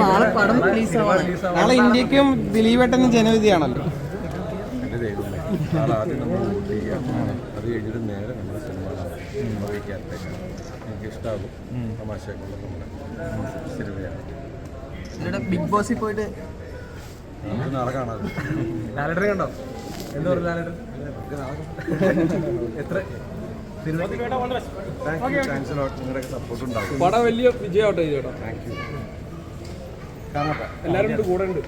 നാളെ പടം നാളെ ഇന്ത്യക്കും ദിലീപേട്ടനും ജനവിധിയാണല്ലോ. നാളെ ആദ്യം നമ്മൾ വോട്ട് ചെയ്യുക അത് കഴിഞ്ഞിട്ട് നേരെ നമ്മുടെ സിനിമ എനിക്ക് ഇഷ്ടമാകും തമാശയൊക്കെ നമ്മുടെ സിനിമയാണ് ബിഗ് ബോസിൽ പോയിട്ട് നാളെ കാണാം. ലാലേട്ടൻ കണ്ടോ? എത്ര? പടം വലിയ വിജയമാവട്ടെ ചേട്ടാ. താങ്ക് യു കാണാട്ടെ എല്ലാവരും ഉണ്ട് കൂടെ ഉണ്ട്?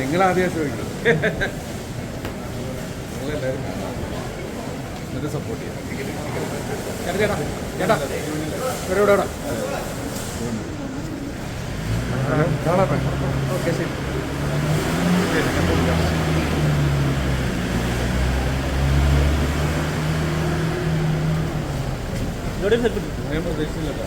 നിങ്ങൾ ആദ്യം ചോദിക്കും നിങ്ങളെല്ലാവരും എന്നിട്ട് സപ്പോർട്ട് ചെയ്യാം. ചേട്ടാ ഓക്കെ ശരി. ഞാൻ പ്രതീക്ഷിച്ചില്ലല്ലോ.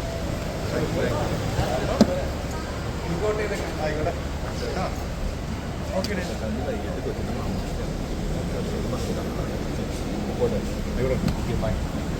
ഓക്കെ ആണോ ആയിക്കോട്ടെ ഓക്കെ ആയിക്കോട്ടെ